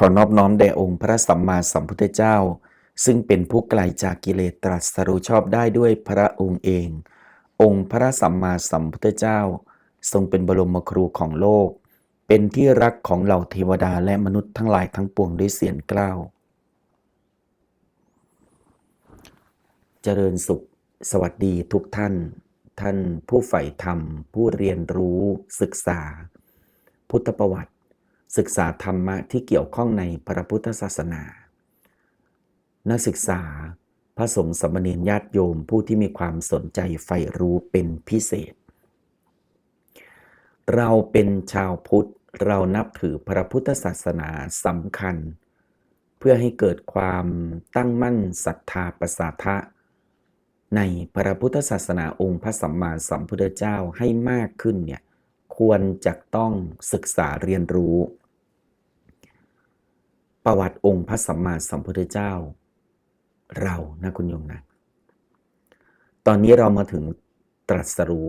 ขอนอบน้อมแด่องค์พระสัมมาสัมพุทธเจ้า ซึ่งเป็นผู้ไกลจากกิเลสตรัสรู้ชอบได้ด้วยพระองค์เอง องค์พระสัมมาสัมพุทธเจ้า ทรงเป็นบรมครูของโลก เป็นที่รักของเหล่าเทวดาและมนุษย์ทั้งหลายทั้งปวงด้วยเสียงกล้าว เจริญสุข สวัสดีทุกท่าน ท่านผู้ใฝ่ธรรม ผู้เรียนรู้ศึกษา พุทธประวัติ ศึกษาธรรมะที่เกี่ยวข้องในพระพุทธศาสนา นักศึกษาพระสงฆ์สมณรญาติโยมผู้ที่มีความสนใจใฝ่รู้เป็นพิเศษ เราเป็นชาวพุทธเรานับถือพระพุทธศาสนาสำคัญ เพื่อให้เกิดความตั้งมั่นศรัทธาประสาทะ ในพระพุทธศาสนาองค์พระสัมมาสัมพุทธเจ้าให้มากขึ้นเนี่ยควรจะต้องศึกษาเรียนรู้ ประวัติองค์พระสัมมาสัมพุทธเจ้า เรานะคุณโยมนะตอนนี้เรามาถึงตรัสรู้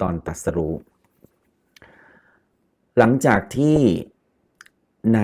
ตอนตรัสรู้ หลังจากที่ใน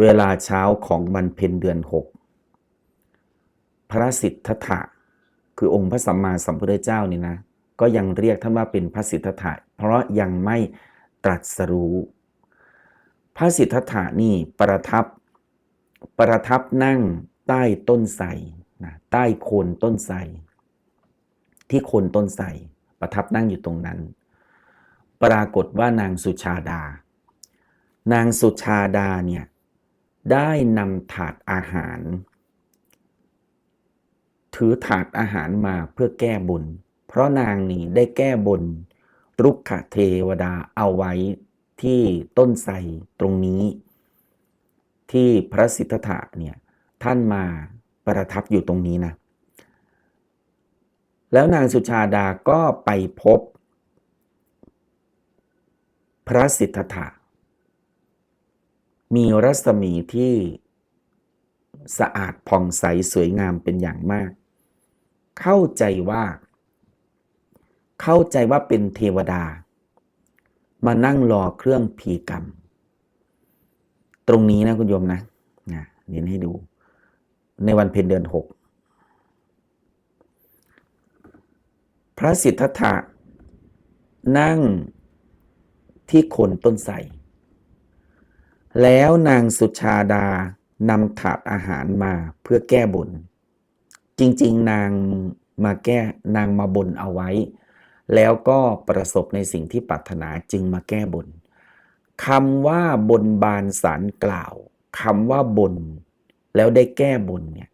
เวลาเช้าของวันเพ็ญเดือนหกพระสิทธัตถะคือองค์พระสัมมาสัมพุทธเจ้านี่นะ ก็ยังเรียกท่านว่าเป็นพระสิทธัตถะเพราะยังไม่ตรัสรู้ พระสิทธัตถะนี่ประทับประทับนั่งใต้ต้นไทรนะใต้โคนต้นไทรที่โคนต้นไทรประทับนั่งอยู่ตรงนั้น ปรากฏว่านางสุชาดา นางสุชาดาเนี่ยได้นำถาดอาหาร ถือถาดอาหารมาเพื่อแก้บน เพราะนางนี่ได้แก้บนรุกขเทวดาเอาไว้ ที่ต้นไทรตรงนี้ ที่พระสิทธัตถะเนี่ยท่านมาประทับอยู่ตรงนี้นะ แล้วนางสุชาดาก็ไปพบ พระสิทธัตถะมีรัศมีที่สะอาดผ่องใสสวยงามเป็นอย่างมาก เข้าใจว่า เข้าใจว่าเป็นเทวดา มานั่งรอเครื่องพีกรรม ตรงนี้นะคุณโยมนะนะเรียนให้ดู ในวันเพ็ญเดือนหกพระสิทธัตถะนั่งที่โคนต้นไทรแล้วนางสุชาดานำถาดอาหารมาเพื่อแก้บน จริง ๆ นางมาแก้นางมาบนเอาไว้ แล้วก็ประสบในสิ่งที่ปรารถนาจึงมาแก้บนคำว่าบนบานสารกล่าวคำว่าบน แล้วได้แก้บนเนี่ย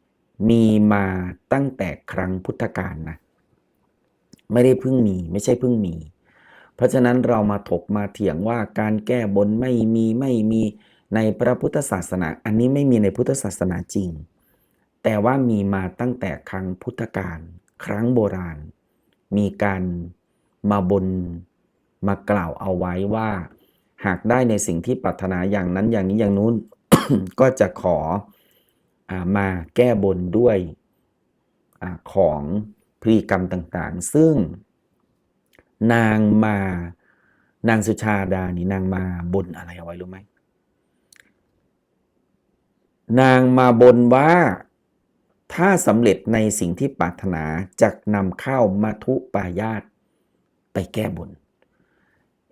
มีมาตั้งแต่ครั้งพุทธกาลนะไม่ได้เพิ่งมีไม่ใช่เพิ่งมี เพราะฉะนั้นเรามาถกมาเถียงว่าการแก้บนไม่มีไม่มีในพระพุทธศาสนา อันนี้ไม่มีในพุทธศาสนาจริง แต่ว่ามีมาตั้งแต่ครั้งพุทธกาลครั้งโบราณ มีการ มาบนมากล่าวเอาไว้ว่า หากได้ในสิ่งที่ปรารถนาอย่างนั้นอย่างนี้อย่างนู้น ก็จะขออมาแก้บนด้วยอของพฤติกรรมต่างๆ ซึ่งนางมานางสุชาดานี่นางมาบนอะไรเอาไว้รู้ไหมนางมาบนว่าถ้าสำเร็จในสิ่งที่ปรารถนาจะนำข้าวมาทุปายาต ไปแก้บน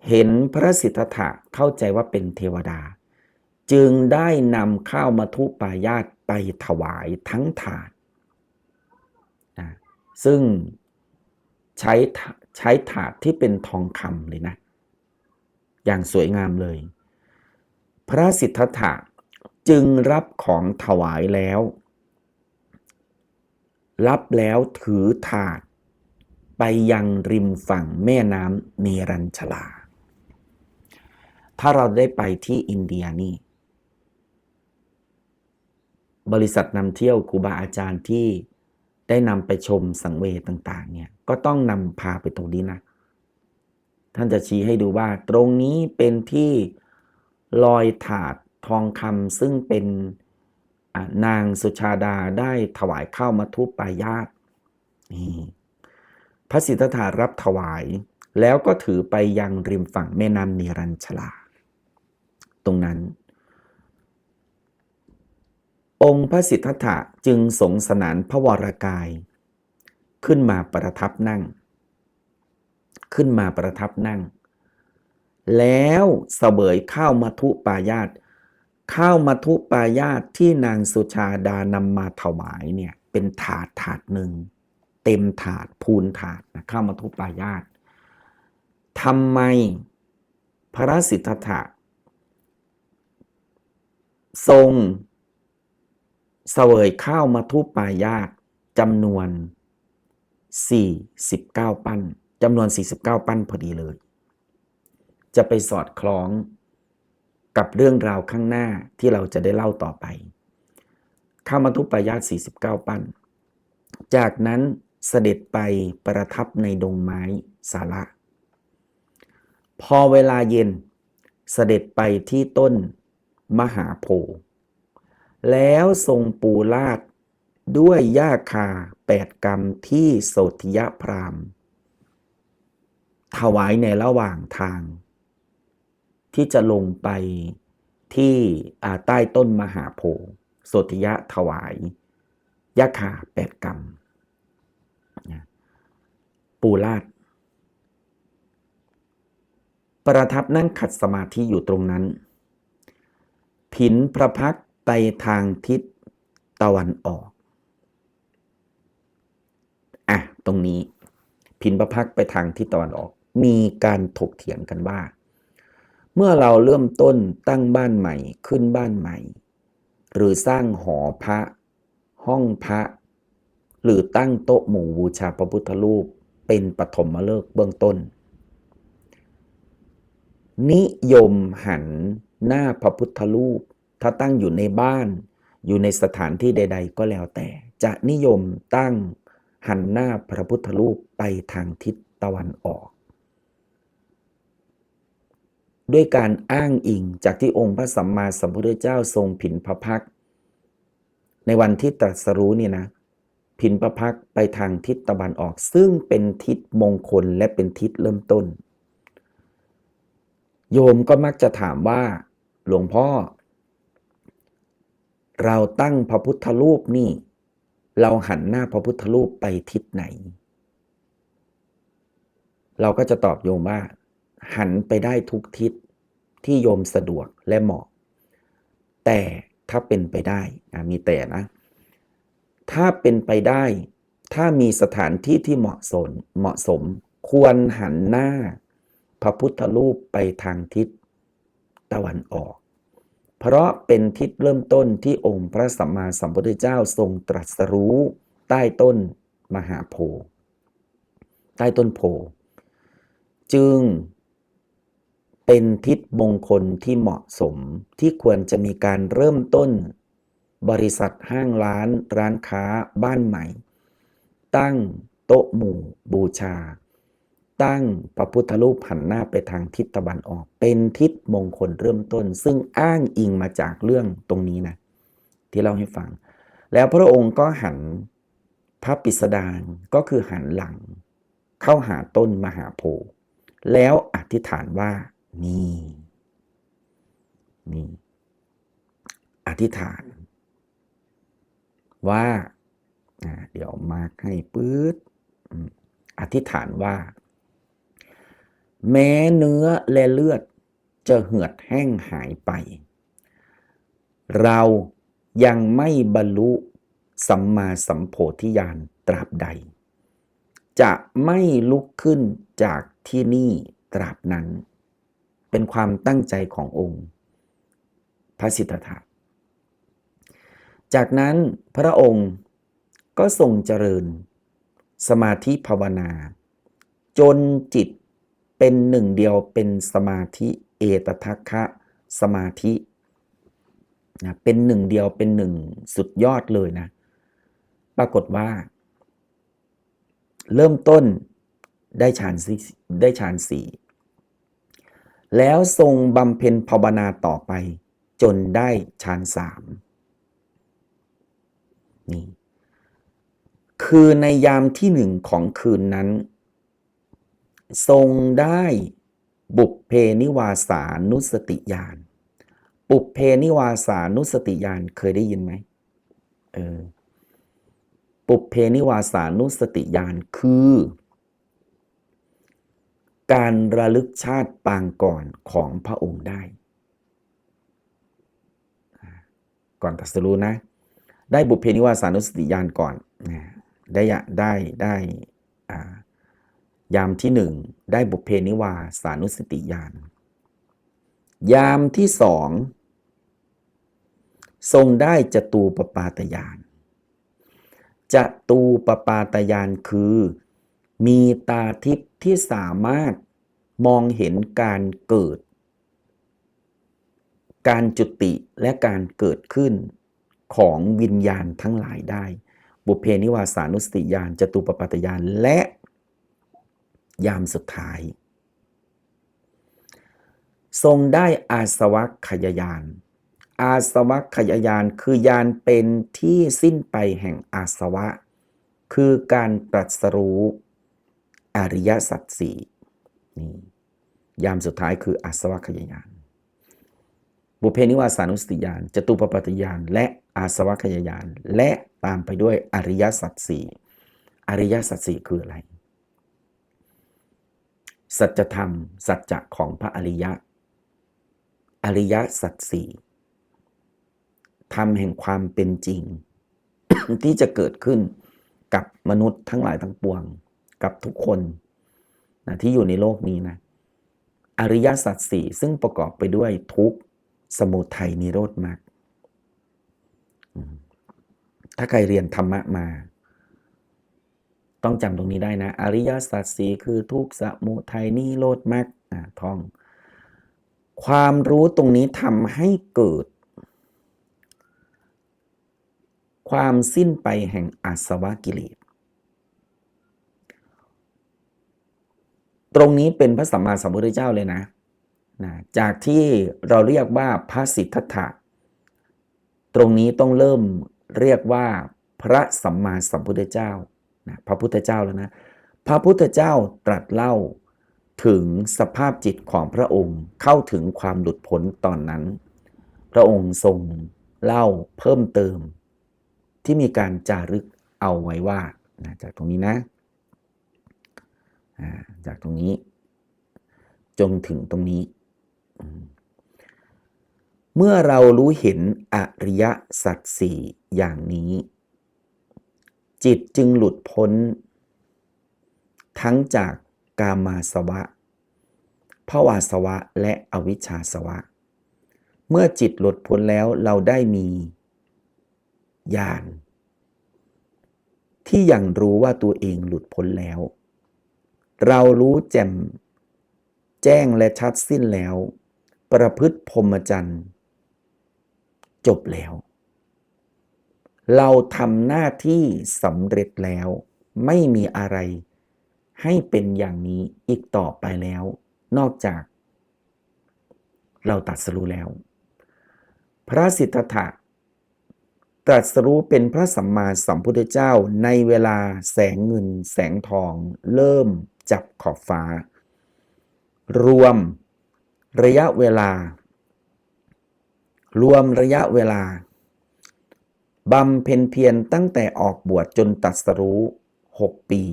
เห็นพระสิทธัตถะเข้าใจว่าเป็นเทวดา จึงได้นำข้าวมาทุปายาตไปถวายทั้งถาดนะซึ่งใช้ใช้ถาดที่เป็นทองคำเลยนะ อย่างสวยงามเลย พระสิทธัตถะจึงรับของถวายแล้ว รับแล้วถือถาด ไปยังริมฝั่งแม่น้ำเนรัญชลา ถ้าเราได้ไปที่อินเดียนี่ บริษัทนำเที่ยวครูบาอาจารย์ที่ได้นำไปชมสังเวยต่างๆ เนี่ย ก็ต้องนำพาไปตรงนี้นะ ท่านจะชี้ให้ดูว่า ตรงนี้เป็นที่ลอยถาดทองคำซึ่งเป็นนางสุชาดาได้ถวายข้าวมัทุปายาตนี่ พระสิทธัตถรับถวาย แล้วก็ถือไปยังริมฝั่งแม่น้ำเนรัญชลา ตรงนั้น องค์พระสิทธัตถะจึงสงสนานพระวรากาย ขึ้นมาประทับนั่ง ขึ้นมาประทับนั่ง แล้วเสวยข้าวมัทุปายาตข้าวมัทุปายาตที่นางสุชาดานำมาถวายเนี่ยเป็นถาดถาดหนึ่ง เต็มถาดพูนถาดนะข้าวมัทุปายาตทำไมพระสิทธัตถะทรงเสวยข้าวมัทุปายาตจำนวน 49 ปั้นจำนวน 49 ปั้นพอดีเลย จะไปสอดคล้องกับเรื่องราวข้างหน้าที่เราจะได้เล่าต่อไปข้าวมัทุปายาต49 ปั้น จากนั้น เสด็จไปประทับในดงไม้สาระ พอเวลาเย็นเสด็จไปที่ต้นมหาโพธิ์แล้วทรงปูลาดด้วยหญ้าคาแปดกรรมที่โสธิยพรามถวายในระหว่างทาง ที่จะลงไปที่ใต้ต้นมหาโพธิ์โสธิยะถวายยะคาแปดกรรม ปูลาด ประทับนั่งขัดสมาธิอยู่ตรงนั้น ผินพระพักไปทางทิศตะวันออก อะ ตรงนี้ผินพระพักไปทางทิศตะวันออก มีการถกเถียงกันว่า เมื่อเราเริ่มต้นตั้งบ้านใหม่ขึ้นบ้านใหม่ หรือสร้างหอพระ ห้องพระ หรือตั้งโต๊ะหมู่บูชาพระพุทธรูป เป็นปฐมฤกษ์เบื้องต้น นิยมหันหน้าพระพุทธรูป ถ้าตั้งอยู่ในบ้าน อยู่ในสถานที่ใด ๆ ก็แล้วแต่ จะนิยมตั้งหันหน้าพระพุทธรูปไปทางทิศตะวันออก ด้วยการอ้างอิงจากที่องค์พระสัมมาสัมพุทธเจ้าทรงผินพระพัก ในวันที่ตรัสรู้เนี่ยนะ ผินพระพักไปทางทิศตะวันออก ซึ่งเป็นทิศมงคลและเป็นทิศเริ่มต้น โยมก็มักจะถามว่า หลวงพ่อ เราตั้งพระพุทธรูปนี่ เราหันหน้าพระพุทธรูปไปทิศไหน เราก็จะตอบโยมว่า หันไปได้ทุกทิศที่โยมสะดวกและเหมาะ แต่ถ้าเป็นไปได้มีแต่นะ ถ้าเป็นไปได้ ถ้ามีสถานที่ที่เหมาะสมเหมาะสม ควรหันหน้า พระพุทธรูปไปทางทิศตะวันออก เพราะเป็นทิศเริ่มต้นที่องค์พระสัมมาสัมพุทธเจ้าทรงตรัสรู้ใต้ต้นมหาโพธิ์ใต้ต้นโพธิ์จึงเป็นทิศมงคลที่เหมาะสมที่ควรจะมีการเริ่มต้น บริษัทห้างร้านร้านค้าบ้านใหม่ ตั้งโต๊ะหมู่บูชา ตั้งพระพุทธรูปหันหน้าไปทางทิศตะวันออก เป็นทิศมงคลเริ่มต้น ซึ่งอ้างอิงมาจากเรื่องตรงนี้นะที่เล่าให้ฟัง แล้วพระองค์ก็หันพระปิสดารก็คือหันหลัง เข้าหาต้นมหาโพธิ์แล้วอธิษฐานว่านี่นี่อธิษฐาน ว่าเดี๋ยวมาร์กให้ปื๊ดอืมอธิษฐานว่า แม้เนื้อและเลือดจะเหือดแห้งหายไป เรายังไม่บรรลุสัมมาสัมโพธิญาณตราบใด จะไม่ลุกขึ้นจากที่นี่ตราบนั้น เป็นความตั้งใจขององค์ พระสิทธัตถะ จากนั้นพระองค์ก็ทรงเจริญ สมาธิภาวนา จนจิตเป็นหนึ่งเดียวเป็นสมาธิเอตทัคคะสมาธินะเป็นหนึ่งเดียวเป็นหนึ่งสุดยอดเลยนะ ปรากฏว่า เริ่มต้นได้ฌานสี่ได้ฌานสี่แล้วทรงบำเพ็ญภาวนาต่อไป จนได้ฌานสาม นี่คือในยามที่หนึ่งของคืนนั้น ทรงได้บุพเพนิวาสานุสติญาณบุพเพนิวาสานุสติญาณเคยได้ยินไหมเออปุเพนิวาสานุสติญาณคือ การระลึกชาติปางก่อนของพระองค์ได้ ก่อนตัสรู้นะ ได้บุพเพนิวาสานุสติญาณก่อนได้ได้ได้ยามที่หนึ่งได้บุพเพนิวาสานุสติญาณยามที่สองทรงได้จตูปปาตญาณจตูปปาตญาณคือ มีตาทิพย์ที่สามารถมองเห็นการเกิด การจุติและการเกิดขึ้น ของวิญญาณทั้งหลายได้ บุพเพนิวาสานุสติญาณจตูปปาตญาณและยามสุดท้าย ทรงได้อาสวัคขยายาน อาสวัคขยายานคือยานเป็นที่สิ้นไปแห่งอาสวะ คือการตรัสรู้อริยสัจสี่นี่ยามสุดท้ายคืออาสวัคขยายาน บุพเพนิวาสานุสติญาณจตุปปาตญาณและอาสวัคขยายาน และตามไปด้วยอริยสัจสี่อริยสัจสี่คืออะไร สัจธรรม สัจจะของพระอริยะ อริยสัจสี่ธรรมแห่งความเป็นจริง ที่จะเกิดขึ้นกับมนุษย์ทั้งหลายทั้งปวง กับทุกคนนะที่อยู่ในโลกนี้นะ อริยสัจสี่ซึ่งประกอบไปด้วยทุกข์ สมุทัยนิโรธมรรคถ้าใครเรียนธรรมะมา ต้องจำตรงนี้ได้นะ อริยสัจสี่คือทุกสมุทัยนิโรธมรรคท่อง ความรู้ตรงนี้ทำให้เกิด ความสิ้นไปแห่งอาสวะกิเลสตรงนี้เป็นพระสัมมาสัมพุทธเจ้าเลยนะ นะจากที่เราเรียกว่าพระสิทธัตถะ ตรงนี้ต้องเริ่มเรียกว่าพระสัมมาสัมพุทธเจ้านะพระพุทธเจ้าแล้วนะ พระพุทธเจ้าตรัสเล่าถึงสภาพจิตของพระองค์เข้าถึงความหลุดพ้นตอนนั้น พระองค์ทรงเล่าเพิ่มเติม ที่มีการจารึกเอาไว้ว่านะจากตรงนี้นะจากตรงนี้ จนถึงตรงนี้ เมื่อเรารู้เห็นอริยสัจสี่อย่างนี้ จิตจึงหลุดพ้น ทั้งจากกามาสวะภวาสวะและอวิชชาสวะ เมื่อจิตหลุดพ้นแล้วเราได้มีญาณที่ยังรู้ว่าตัวเองหลุดพ้นแล้ว เรารู้แจ่ม แจ้งและชัดสิ้นแล้ว ประพฤติพรหมจรรย์ จบแล้ว เราทำหน้าที่สำเร็จแล้ว ไม่มีอะไรให้เป็นอย่างนี้อีกต่อไปแล้ว นอกจาก เราตัดสรู้แล้ว พระสิทธัตถะตรัสรู้เป็นพระสัมมาสัมพุทธเจ้าในเวลาแสงเงิน แสงทอง เริ่มจับขอบฟ้า รวมระยะเวลา รวมระยะเวลาบำเพ็ญเพียรตั้งแต่ออกบวชจนตรัสรู้ 6 ปี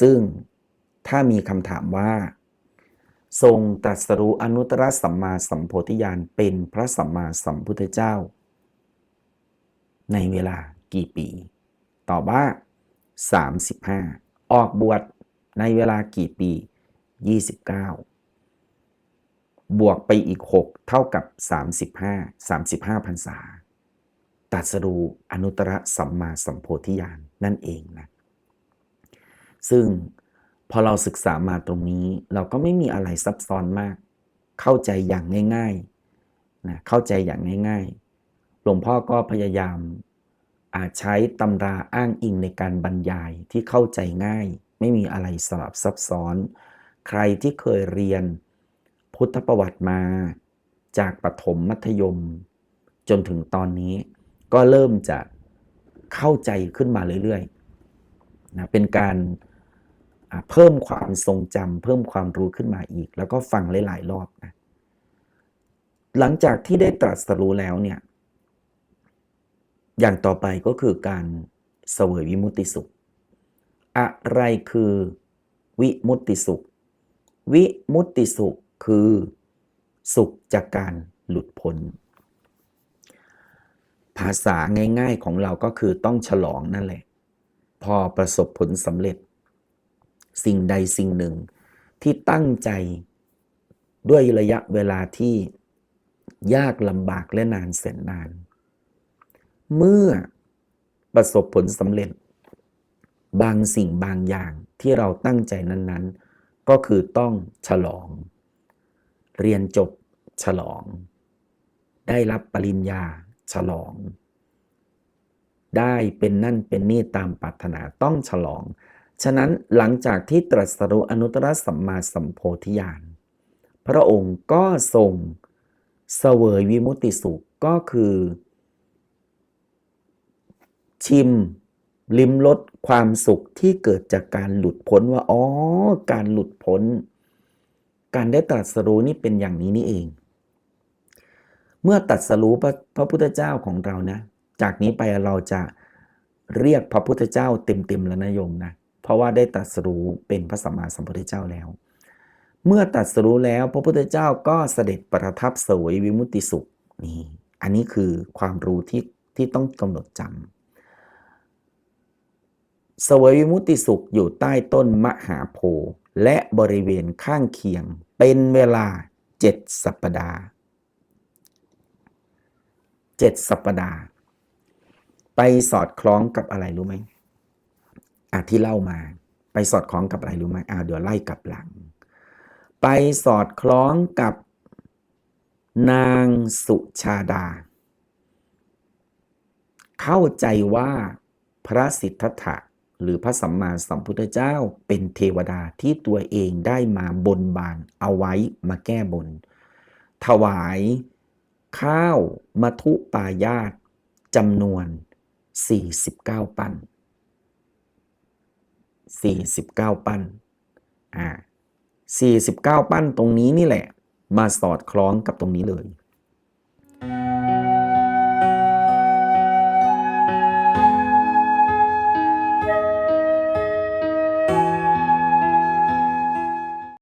ซึ่งถ้ามีคำถามว่า ทรงตรัสรู้อนุตตรสัมมาสัมโพธิญาณเป็นพระสัมมาสัมพุทธเจ้า ในเวลากี่ปี ตอบว่า 35 ออกบวชในเวลากี่ปี 29 บวกไปอีก 6 เท่ากับ 35 35พรรษาตัสรูอนุตตรสัมมาสัมโพธิญาณนั่นเองนะ ซึ่งพอเราศึกษามาตรงนี้เราก็ไม่มีอะไรซับซ้อนมาก เข้าใจอย่างง่ายๆนะเข้าใจอย่างง่ายๆหลวงพ่อก็พยายามอาจใช้ตำราอ้างอิงในการบรรยายที่เข้าใจง่าย ไม่มีอะไรสลับซับซ้อน ใครที่เคยเรียน พุทธประวัติมาจากปฐมมัธยม จนถึงตอนนี้ก็เริ่มจะเข้าใจขึ้นมาเรื่อยๆนะเป็นการเพิ่มความทรงจำเพิ่มความรู้ขึ้นมาอีก แล้วก็ฟังหลายๆรอบนะหลังจากที่ได้ตรัสรู้แล้วเนี่ย อย่างต่อไปก็คือการเสวยวิมุตติสุข อะไรคือวิมุตติสุข วิมุตติสุข คือสุขจากการหลุดพ้น ภาษาง่ายๆของเราก็คือต้องฉลองนั่นแหละ พอประสบผลสำเร็จ สิ่งใดสิ่งหนึ่งที่ตั้งใจด้วยระยะเวลาที่ยากลำบากและนานแสนนาน เมื่อประสบผลสำเร็จ บางสิ่งบางอย่างที่เราตั้งใจนั้น ๆ ก็คือต้องฉลอง เรียนจบฉลอง ได้รับปริญญาฉลอง ได้เป็นนั่นเป็นนี่ตามปรารถนาต้องฉลอง ฉะนั้นหลังจากที่ตรัสรู้อนุตตรสัมมาสัมโพธิญาณพระองค์ก็ทรงเสวยวิมุตติสุขก็คือ ชิม ลิ้มรสความสุขที่เกิดจากการหลุดพ้นว่าอ๋อการหลุดพ้น การได้ตรัสรู้นี่เป็นอย่างนี้นี่เอง เมื่อตรัสรู้พระพระพุทธเจ้าของเรานะ จากนี้ไปเราจะเรียกพระพุทธเจ้าเต็มๆแล้วนะโยมนะ เพราะว่าได้ตรัสรู้เป็นพระสัมมาสัมพุทธเจ้าแล้ว เมื่อตรัสรู้แล้วพระพุทธเจ้าก็เสด็จประทับเสวยวิมุตติสุขนี่อันนี้คือความรู้ที่ที่ต้องกำหนดจำเสวยวิมุตติสุขอยู่ใต้ต้นมหาโพธิ์ และบริเวณข้างเคียงเป็นเวลาเจ็ดสัปปดาห์เจ็ดสัปปดาห์ ไปสอดคล้องกับอะไรรู้ไหมอะที่เล่ามา ไปสอดคล้องกับอะไรรู้ไหมอ่าเดี๋ยวไล่กลับหลัง ไปสอดคล้องกับนางสุชาดา เข้าใจว่าพระสิทธัตถะ หรือพระสัมมาสัมพุทธเจ้าเป็นเทวดาที่ตัวเองได้มาบนบานเอาไว้มาแก้บน ถวายข้าวมัทุปายาตจำนวน 49 ปั้น 49 ปั้น อ่า49 ปั้นตรงนี้นี่แหละ มาสอดคล้องกับตรงนี้เลย